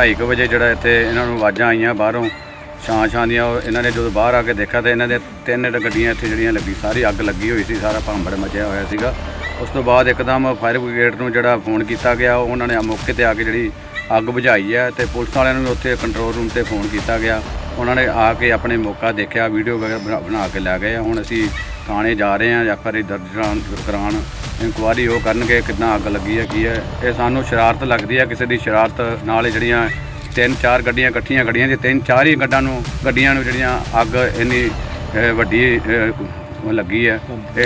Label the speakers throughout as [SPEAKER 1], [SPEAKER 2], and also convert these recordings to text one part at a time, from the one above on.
[SPEAKER 1] 2:30 ਵਜੇ ਜਿਹੜਾ ਇੱਥੇ ਇਹਨਾਂ ਨੂੰ ਆਵਾਜ਼ਾਂ ਆਈਆਂ ਬਾਹਰੋਂ, ਛਾਂ ਛਾਂ ਦੀਆਂ, ਉਹ ਇਹਨਾਂ ਨੇ ਜਦੋਂ ਬਾਹਰ ਆ ਕੇ ਦੇਖਿਆ ਤਾਂ ਇਹਨਾਂ ਦੇ ਤਿੰਨ ਗੱਡੀਆਂ ਇੱਥੇ ਜਿਹੜੀਆਂ ਲੱਗੀ, ਸਾਰੀ ਅੱਗ ਲੱਗੀ ਹੋਈ ਸੀ, ਸਾਰਾ ਭਾਂਬੜ ਮਚਿਆ ਹੋਇਆ ਸੀਗਾ। ਉਸ ਤੋਂ ਬਾਅਦ ਇੱਕਦਮ ਫਾਇਰ ਬ੍ਰਿਗੇਡ ਨੂੰ ਜਿਹੜਾ ਫੋਨ ਕੀਤਾ ਗਿਆ ਉਹਨਾਂ ਨੇ ਮੌਕੇ ਤੇ ਆ ਕੇ ਜਿਹੜੀ ਅੱਗ ਬੁਝਾਈ ਹੈ ਤੇ ਪੁਲਿਸ ਵਾਲਿਆਂ ਨੂੰ ਵੀ ਉੱਥੇ ਕੰਟਰੋਲ ਰੂਮ ਤੇ ਫੋਨ ਕੀਤਾ ਗਿਆ। ਉਹਨਾਂ ਨੇ ਆ ਕੇ ਆਪਣੇ ਮੌਕਾ ਦੇਖਿਆ, ਵੀਡੀਓ ਵਗੈਰਾ ਬਣਾ- ਬਣਾ ਕੇ ਲੈ ਗਏ। ਹੁਣ ਅਸੀਂ ਥਾਣੇ ਜਾ ਰਹੇ ਹਾਂ ਐਫ ਆਰ ਆਈ ਦਰਜ ਕਰਾਉਣ ਕਰਾਉਣ ਇਨਕੁਆਰੀ ਉਹ ਕਰਨਗੇ ਕਿੰਨਾ ਅੱਗ ਲੱਗੀ ਹੈ, ਕੀ ਹੈ। ਇਹ ਸਾਨੂੰ ਸ਼ਰਾਰਤ ਲੱਗਦੀ ਹੈ, ਕਿਸੇ ਦੀ ਸ਼ਰਾਰਤ ਨਾਲ ਇਹ ਜਿਹੜੀਆਂ ਤਿੰਨ ਚਾਰ ਗੱਡੀਆਂ ਇਕੱਠੀਆਂ ਗੱਡੀਆਂ ਜੇ ਤਿੰਨ ਚਾਰ ਹੀ ਗੱਡਾਂ ਨੂੰ ਗੱਡੀਆਂ ਨੂੰ ਜਿਹੜੀਆਂ ਅੱਗ ਇੰਨੀ ਵੱਡੀ ਲੱਗੀ ਹੈ। ਇਹ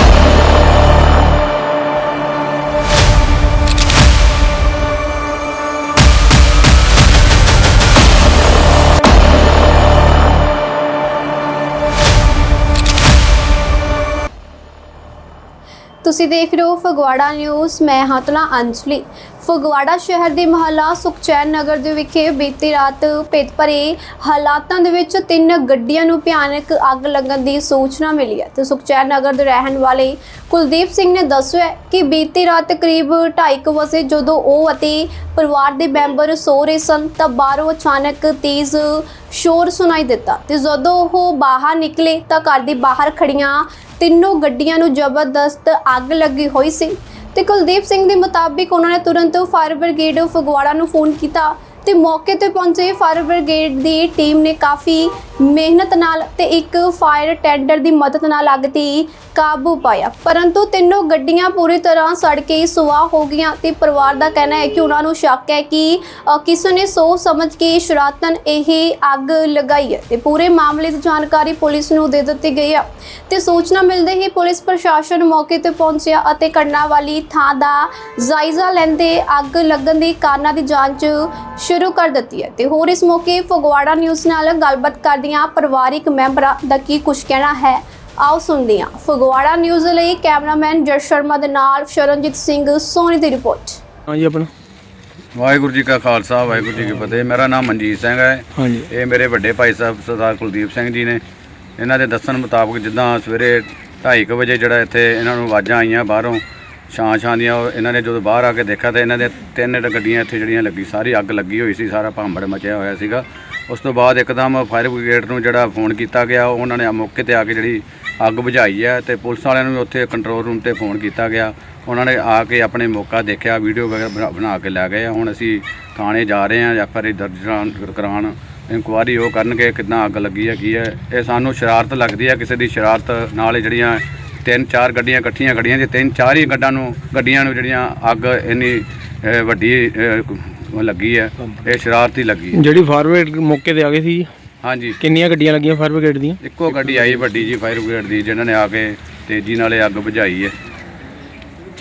[SPEAKER 2] ਤੁਸੀਂ ਦੇਖ ਰਹੇ ਹੋ ਫਗਵਾੜਾ ਨਿਊਜ਼ ਮੈਂ ਹਾਂ ਤੁਲਾ ਅੰਜਲੀ। ਫਗਵਾੜਾ ਸ਼ਹਿਰ ਦੇ ਮਹੱਲਾ ਸੁਖਚੈਨ ਨਗਰ ਦੇ ਵਿਖੇ ਬੀਤੀ ਰਾਤ ਭੇਤ ਭਰੇ ਹਾਲਾਤਾਂ ਦੇ ਵਿੱਚ ਤਿੰਨ ਗੱਡੀਆਂ ਨੂੰ ਭਿਆਨਕ ਅੱਗ ਲੱਗਣ ਦੀ ਸੂਚਨਾ ਮਿਲੀ ਹੈ। ਤੇ ਸੁਖਚੈਨ ਨਗਰ ਦੇ ਰਹਿਣ ਵਾਲੇ ਕੁਲਦੀਪ ਸਿੰਘ ਨੇ ਦੱਸਿਆ ਕਿ ਬੀਤੀ ਰਾਤ ਕਰੀਬ 2:30 ਵਜੇ ਜਦੋਂ ਉਹ ਅਤੇ ਪਰਿਵਾਰ ਦੇ ਮੈਂਬਰ ਸੋ ਰਹੇ ਸਨ ਤਾਂ ਬਾਹਰੋਂ ਅਚਾਨਕ ਤੇਜ਼ ਸ਼ੋਰ ਸੁਣਾਈ ਦਿੱਤਾ ਤੇ ਜਦੋਂ ਉਹ ਬਾਹਰ ਨਿਕਲੇ ਤਾਂ ਘਰ ਦੇ ਬਾਹਰ ਖੜੀਆਂ ਤਿੰਨੋਂ ਗੱਡੀਆਂ ਨੂੰ ਜ਼ਬਰਦਸਤ ਅੱਗ ਲੱਗੀ ਹੋਈ ਸੀ। ਤੇ ਕੁਲਦੀਪ ਸਿੰਘ ਦੇ ਮੁਤਾਬਿਕ ਉਹਨਾਂ ਨੇ ਤੁਰੰਤ ਫਾਇਰ ਬ੍ਰਿਗੇਡ ਫਗਵਾੜਾ ਨੂੰ ਫੋਨ ਕੀਤਾ ਤੇ ਮੌਕੇ ਤੇ ਪਹੁੰਚੇ ਫਾਇਰ ਬ੍ਰਿਗੇਡ ਦੀ ਟੀਮ ਨੇ ਕਾਫੀ ਮਿਹਨਤ ਨਾਲ ਤੇ ਇੱਕ ਫਾਇਰ ਟੈਂਡਰ ਦੀ ਮਦਦ ਨਾਲ ਅੱਗ ਤੇ ਕਾਬੂ ਪਾਇਆ। ਪਰੰਤੂ ਤਿੰਨੋਂ ਗੱਡੀਆਂ ਪੂਰੀ ਤਰ੍ਹਾਂ ਸੜ ਕੇ ਸੁਆਹ ਹੋ ਗਈਆਂ ਤੇ ਪਰਿਵਾਰ ਦਾ ਕਹਿਣਾ ਹੈ ਕਿ ਉਹਨਾਂ ਨੂੰ ਸ਼ੱਕ ਹੈ ਕਿ ਕਿਸੇ ਨੇ ਸੋਚ ਸਮਝ ਕੇ ਸ਼ਰਾਤਨ ਇਹ ਅੱਗ ਲਗਾਈ ਹੈ ਤੇ ਪੂਰੇ ਮਾਮਲੇ ਦੀ ਜਾਣਕਾਰੀ ਪੁਲਿਸ ਨੂੰ ਦੇ ਦਿੱਤੀ ਗਈ ਹੈ। ਤੇ ਸੂਚਨਾ ਮਿਲਦੇ ਹੀ ਪੁਲਿਸ ਪ੍ਰਸ਼ਾਸਨ ਮੌਕੇ ਤੇ ਪਹੁੰਚਿਆ ਅਤੇ ਘਟਨਾ ਵਾਲੀ ਥਾਂ ਦਾ ਜਾਇਜ਼ਾ ਲੈਂਦੇ ਅੱਗ ਲੱਗਣ ਦੇ ਕਾਰਨਾਂ ਦੀ ਜਾਂਚ ਸ਼ੁਰੂ ਕਰ ਦਿੱਤੀ ਹੈ। ਤੇ ਹੋਰ ਇਸ ਮੌਕੇ ਫਗਵਾੜਾ ਨਿਊਜ਼ ਨਾਲ ਗੱਲਬਾਤ ਕਰਦਿਆਂ ਪਰਿਵਾਰਿਕ ਮੈਂਬਰਾਂ ਦਾ ਕੀ ਕੁਝ ਕਹਿਣਾ ਹੈ ਆਓ ਸੁਣਦੇ ਹਾਂ। ਫਗਵਾੜਾ ਨਿਊਜ਼ ਲਈ ਕੈਮਰਾਮੈਨ ਜਸ ਸ਼ਰਮਾ ਦੇ ਨਾਲ ਸ਼ਰਨਜੀਤ ਸਿੰਘ ਸੋਨੀ ਦੀ ਰਿਪੋਰਟ।
[SPEAKER 3] ਹਾਂਜੀ ਆਪਣਾ।
[SPEAKER 1] ਵਾਹਿਗੁਰੂ ਜੀ ਕਾ ਖਾਲਸਾ ਵਾਹਿਗੁਰੂ ਜੀ ਕੀ ਫਤਿਹ। ਮੇਰਾ ਨਾਮ ਮਨਜੀਤ ਸਿੰਘ ਹੈ।
[SPEAKER 3] ਹਾਂਜੀ
[SPEAKER 1] ਇਹ ਮੇਰੇ ਵੱਡੇ ਭਾਈ ਸਾਹਿਬ ਸਰਦਾਰ ਕੁਲਦੀਪ ਸਿੰਘ ਜੀ ਨੇ। ਇਹਨਾਂ ਦੇ ਦੱਸਣ ਮੁਤਾਬਕ ਜਿੱਦਾਂ ਸਵੇਰੇ 2:30 ਵਜੇ ਜਿਹੜਾ ਇੱਥੇ ਇਹਨਾਂ ਨੂੰ ਆਵਾਜ਼ਾਂ ਆਈਆਂ ਬਾਹਰੋਂ ਛਾਂ ਛਾਂ ਦੀਆਂ ਉਹ ਇਹਨਾਂ ਨੇ ਜਦੋਂ ਬਾਹਰ ਆ ਕੇ ਦੇਖਿਆ ਤਾਂ ਇਹਨਾਂ ਦੇ ਤਿੰਨ ਗੱਡੀਆਂ ਇੱਥੇ ਜਿਹੜੀਆਂ ਲੱਗੀ, ਸਾਰੀ ਅੱਗ ਲੱਗੀ ਹੋਈ ਸੀ, ਸਾਰਾ ਭਾਂਬੜ ਮਚਿਆ ਹੋਇਆ ਸੀਗਾ। ਉਸ ਤੋਂ ਬਾਅਦ ਇੱਕਦਮ ਫਾਇਰ ਬ੍ਰਿਗੇਡ ਨੂੰ ਜਿਹੜਾ ਫੋਨ ਕੀਤਾ ਗਿਆ, ਉਹਨਾਂ ਨੇ ਮੌਕੇ ਤੇ ਆ ਕੇ ਜਿਹੜੀ ਅੱਗ ਬੁਝਾਈ ਹੈ ਤੇ ਪੁਲਿਸ ਵਾਲਿਆਂ ਨੂੰ ਵੀ ਉੱਥੇ ਕੰਟਰੋਲ ਰੂਮ ਤੇ ਫੋਨ ਕੀਤਾ ਗਿਆ। ਉਹਨਾਂ ਨੇ ਆ ਕੇ ਆਪਣੇ ਮੌਕਾ ਦੇਖਿਆ, ਵੀਡੀਓ ਵਗੈਰਾ ਬਣਾ- ਬਣਾ ਕੇ ਲੈ ਗਏ ਆ। ਹੁਣ ਅਸੀਂ ਥਾਣੇ ਜਾ ਰਹੇ ਹਾਂ, ਐਫ ਆਰ ਆਈ ਦਰਜ ਕਰਾਉਣ- ਕਰਾਉਣ। ਇਨਕੁਆਰੀ ਉਹ ਕਰਨਗੇ ਕਿੰਨਾ ਅੱਗ ਲੱਗੀ ਹੈ, ਕੀ ਹੈ। ਇਹ ਸਾਨੂੰ ਸ਼ਰਾਰਤ ਲੱਗਦੀ ਹੈ, ਕਿਸੇ ਦੀ ਸ਼ਰਾਰਤ ਨਾਲ ਜਿਹੜੀਆਂ ਤਿੰਨ ਚਾਰ ਗੱਡੀਆਂ ਇਕੱਠੀਆਂ ਖੜੀਆਂ ਜੇ ਤਿੰਨ ਚਾਰ ਹੀ ਗੱਡਾਂ ਨੂੰ ਗੱਡੀਆਂ ਨੂੰ ਜਿਹੜੀਆਂ ਅੱਗ ਇੰਨੀ ਅਹ, ਵੱਡੀ ਅਹ, ਲੱਗੀ ਹੈ ਇਹ ਸ਼ਰਾਰਤੀ ਲੱਗੀ ਹੈ।
[SPEAKER 3] ਜਿਹੜੀ ਫਾਇਰ ਬ੍ਰਿਗੇਡ ਮੌਕੇ ਤੇ ਆ ਗਏ ਸੀ
[SPEAKER 1] ਹਾਂਜੀ।
[SPEAKER 3] ਕਿੰਨੀਆਂ ਗੱਡੀਆਂ ਲੱਗੀਆਂ ਫਾਇਰ ਬ੍ਰਿਗੇਡ ਦੀਆਂ?
[SPEAKER 1] ਇੱਕੋ ਗੱਡੀ ਆਈ ਵੱਡੀ ਜੀ ਫਾਇਰ ਬ੍ਰਿਗੇਡ ਦੀ ਜਿਨ੍ਹਾਂ ਨੇ ਆ ਕੇ ਤੇਜ਼ੀ ਨਾਲ ਇਹ ਅੱਗ ਬੁਝਾਈ ਹੈ।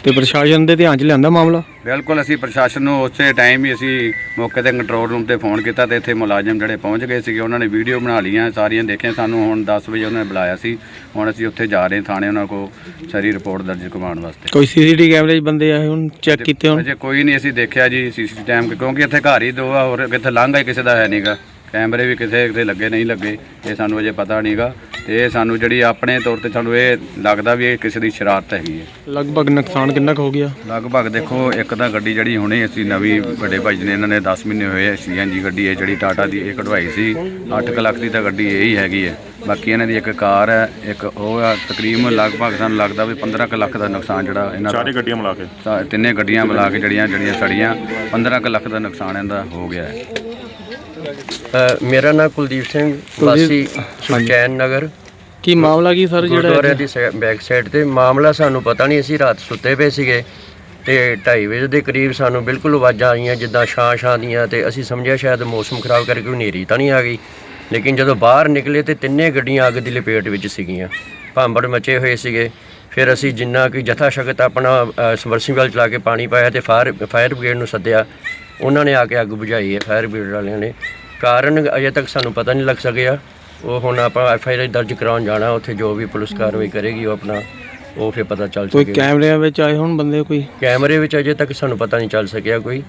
[SPEAKER 3] ਤੇ ਪ੍ਰਸ਼ਾਸਨ ਦੇ ਧਿਆਨ 'ਚ ਲਿਆਂਦਾ ਮਾਮਲਾ?
[SPEAKER 1] ਬਿਲਕੁਲ ਅਸੀਂ ਪ੍ਰਸ਼ਾਸਨ ਨੂੰ ਉਸੇ ਟਾਈਮ ਹੀ ਅਸੀਂ ਮੌਕੇ ਤੇ ਕੰਟਰੋਲ ਰੂਮ ਤੇ ਫੋਨ ਕੀਤਾ ਤੇ ਇੱਥੇ ਮੁਲਾਜ਼ਮ ਜਿਹੜੇ ਪਹੁੰਚ ਗਏ ਸੀਗੇ ਉਹਨਾਂ ਨੇ ਵੀਡੀਓ ਬਣਾ ਲਈਆਂ ਸਾਰੀਆਂ ਦੇਖੀਆਂ। ਸਾਨੂੰ ਹੁਣ 10 ਵਜੇ ਉਹਨਾਂ ਨੇ ਬੁਲਾਇਆ ਸੀ। ਹੁਣ ਅਸੀਂ ਉੱਥੇ ਜਾ ਰਹੇ ਥਾਣੇ ਉਹਨਾਂ ਕੋਲ ਸਾਰੀ ਰਿਪੋਰਟ ਦਰਜ ਕਰਵਾਉਣ ਵਾਸਤੇ।
[SPEAKER 3] ਕੋਈ ਸੀਸੀਟੀਵੀ ਕੈਮਰੇ 'ਚ ਬੰਦੇ ਆਏ ਹੁਣ? ਚੈੱਕ ਕੀਤੇ ਹੁਣ?
[SPEAKER 1] ਅਜੇ ਕੋਈ ਨਹੀਂ ਅਸੀਂ ਦੇਖਿਆ ਜੀ ਸੀਸੀਟੀ ਟਾਈਮ ਕਿਉਂਕਿ ਇੱਥੇ ਘਰ ਹੀ ਦੋ ਆ ਹੋਰ ਕਿੱਥੇ ਲੰਘਾ ਹੀ ਕਿਸੇ ਦਾ ਹੈ ਨਹੀਂਗਾ ਕੈਮਰੇ ਵੀ ਕਿਸੇ ਕਿਤੇ ਲੱਗੇ ਨਹੀਂ ਲੱਗੇ ਇਹ ਸਾਨੂੰ ਅਜੇ ਪਤਾ ਨਹੀਂਗਾ ਤੇ ਇਹ ਸਾਨੂੰ ਜਿਹੜੀ ਆਪਣੇ ਤੌਰ ਤੇ ਸਾਨੂੰ ਇਹ ਲੱਗਦਾ ਵੀ ਇਹ ਕਿਸੇ ਦੀ ਸ਼ਰਾਰਤ ਹੈਗੀ ਹੈ।
[SPEAKER 3] ਲਗਭਗ ਨੁਕਸਾਨ ਕਿੰਨਾ ਕੁ ਹੋ ਗਿਆ?
[SPEAKER 1] ਲਗਭਗ ਦੇਖੋ ਇੱਕ ਤਾਂ ਗੱਡੀ ਜਿਹੜੀ ਹੁਣੇ ਅਸੀਂ ਨਵੀਂ ਵੱਡੇ ਭਾਈ ਜੀ ਨੇ ਇਹਨਾਂ ਨੇ 10 ਮਹੀਨੇ ਹੋਏ ਸੀਐਨਜੀ ਗੱਡੀ ਹੈ ਜਿਹੜੀ ਟਾਟਾ ਦੀ ਇਹ ਕਢਵਾਈ ਸੀ 8 ਲੱਖ ਦੀ ਤਾਂ ਗੱਡੀ ਇਹ ਹੀ ਹੈਗੀ ਹੈ। ਬਾਕੀ ਇਹਨਾਂ ਦੀ ਇੱਕ ਕਾਰ ਹੈ ਇੱਕ ਉਹ ਆ ਤਕਰੀਬਨ ਲਗਭਗ ਸਾਨੂੰ ਲੱਗਦਾ ਵੀ 15 ਕੁ ਲੱਖ ਦਾ ਨੁਕਸਾਨ ਜਿਹੜਾ ਇਹਨਾਂ ਦਾ
[SPEAKER 4] ਚਾਰੇ ਗੱਡੀਆਂ ਮਿਲਾ ਕੇ?
[SPEAKER 1] ਸਾ- ਤਿੰਨੇ ਗੱਡੀਆਂ ਮਿਲਾ ਕੇ ਜਿਹੜੀਆਂ ਜਿਹੜੀਆਂ ਸੜੀਆਂ 15 ਕੁ ਲੱਖ ਦਾ ਨੁਕਸਾਨ ਇਹਦਾ ਹੋ ਗਿਆ ਹੈ।
[SPEAKER 5] ਅ, ਮੇਰਾ ਨਾਮ ਕੁਲਦੀਪ ਸਿੰਘ ਵਾਸੀ ਸੁਚੈਨ ਨਗਰ।
[SPEAKER 3] ਕੀ ਮਾਮਲਾ ਕੀ ਸਰ
[SPEAKER 5] ਗੁਰਦੁਆਰੇ
[SPEAKER 3] ਜਿਹੜਾ
[SPEAKER 5] ਦੀ ਸੈ- ਬੈਕ ਸਾਈਡ ਤੇ ਮਾਮਲਾ ਸਾਨੂੰ ਪਤਾ ਨਹੀਂ ਅਸੀਂ ਰਾਤ ਸੁੱਤੇ ਪਏ ਸੀਗੇ ਤੇ 2:30 ਵਜੇ ਦੇ ਕਰੀਬ ਸਾਨੂੰ ਬਿਲਕੁਲ ਆਵਾਜ਼ਾਂ ਆਈਆਂ ਜਿੱਦਾਂ ਛਾਂ ਛਾਂ ਦੀਆਂ ਤੇ ਅਸੀਂ ਸਮਝਿਆ ਸ਼ਾਇਦ ਮੌਸਮ ਖਰਾਬ ਕਰਕੇ ਕੋਈ ਹਨੇਰੀ ਤਾਂ ਨਹੀਂ ਆ ਗਈ। ਲੇਕਿਨ ਜਦੋਂ ਬਾਹਰ ਨਿਕਲੇ ਤੇ ਤਿੰਨੇ ਗੱਡੀਆਂ ਅੱਗ ਦੀ ਲਪੇਟ ਵਿੱਚ ਸੀਗੀਆਂ। ਭਾਂਬੜ ਮਚੇ ਹੋਏ ਸੀਗੇ। ਫਿਰ ਅਸੀਂ ਜਿੰਨਾ ਕਿ ਜਥਾ ਸ਼ਕਤ ਆਪਣਾ ਸਮਰਸੀਬਲ ਚਲਾ ਕੇ ਪਾਣੀ ਪਾਇਆ ਤੇ ਫਾਇਰ ਫਾਇਰ ਬ੍ਰਿਗੇਡ ਨੂੰ ਸੱਦਿਆ। ਉਹਨਾਂ ਨੇ ਆ ਕੇ ਅੱਗ ਬੁਝਾਈ ਹੈ ਫਾਇਰ ਬ੍ਰਿਗੇਡ ਵਾਲਿਆਂ ਨੇ। ਕਾਰਨ ਅਜੇ ਤੱਕ ਸਾਨੂੰ ਪਤਾ ਨਹੀਂ ਲੱਗ ਸਕਿਆ। ਉਹ ਹੁਣ ਆਪਾਂ ਐਫ ਆਈ ਆਰ ਦਰਜ ਕਰਾਉਣ ਜਾਣਾ ਉੱਥੇ ਜੋ ਵੀ ਪੁਲਿਸ ਕਾਰਵਾਈ ਕਰੇਗੀ ਉਹ ਆਪਣਾ ਉਹ ਫਿਰ ਪਤਾ ਚੱਲ
[SPEAKER 3] ਕੋਈ
[SPEAKER 5] ਸਕੇਗਾ।
[SPEAKER 3] ਕੈਮਰਿਆਂ ਵਿੱਚ ਆਏ ਹੁਣ ਬੰਦੇ ਕੋਈ?
[SPEAKER 5] ਕੈਮਰੇ ਵਿੱਚ ਅਜੇ ਤੱਕ ਸਾਨੂੰ ਪਤਾ ਨਹੀਂ ਚੱਲ ਸਕਿਆ ਕੋਈ।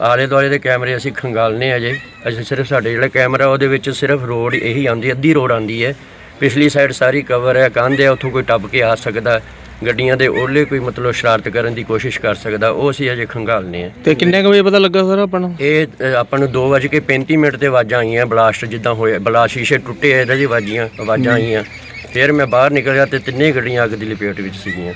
[SPEAKER 5] ਆਲੇ ਦੁਆਲੇ ਦੇ ਕੈਮਰੇ ਅਸੀਂ ਖੰਗਾਲਨੇ ਅਜੇ। ਅਸੀਂ ਸਿਰਫ ਸਾਡੇ ਜਿਹੜਾ ਕੈਮਰਾ ਉਹਦੇ ਵਿੱਚ ਸਿਰਫ ਰੋਡ ਇਹੀ ਆਉਂਦੀ ਅੱਧੀ ਰੋਡ ਆਉਂਦੀ ਹੈ। ਪਿਛਲੀ ਸਾਈਡ ਸਾਰੀ ਕਵਰ ਹੈ ਕੰਧ ਹੈ ਉੱਥੋਂ ਕੋਈ ਟੱਪ ਕੇ ਆ ਸਕਦਾ। ਗੱਡੀਆਂ ਦੇ ਓਲੇ ਕੋਈ ਮਤਲਬ ਸ਼ਰਾਰਤ ਕਰਨ ਦੀ ਕੋਸ਼ਿਸ਼ ਕਰ ਸਕਦਾ ਉਹ ਅਸੀਂ ਅਜੇ ਖੰਗਾਲਨੇ ਆ।
[SPEAKER 3] ਤੇ ਕਿੰਨੇ ਕੁ ਵਜੇ ਪਤਾ ਲੱਗਾ ਸਰ ਆਪਾਂ ਨੂੰ?
[SPEAKER 5] ਇਹ ਅ, ਆਪਾਂ ਨੂੰ 2:35 ਮਿੰਟ ਤੇ ਆਵਾਜ਼ਾਂ ਆਈਆਂ ਬਲਾਸਟ ਜਿੱਦਾਂ ਹੋਇਆ ਬਲਾ ਸ਼ੀਸ਼ੇ ਟੁੱਟੇ ਇਹਦਾ ਜੀ ਆਵਾਜ਼ੀਆਂ ਆਵਾਜ਼ਾਂ ਆਈਆਂ। ਫਿਰ ਮੈਂ ਬਾਹਰ ਨਿਕਲਿਆ ਤੇ ਤਿੰਨੇ ਗੱਡੀਆਂ ਅੱਗ ਦੀ ਲਪੇਟ ਵਿੱਚ ਸੀਗੀਆਂ।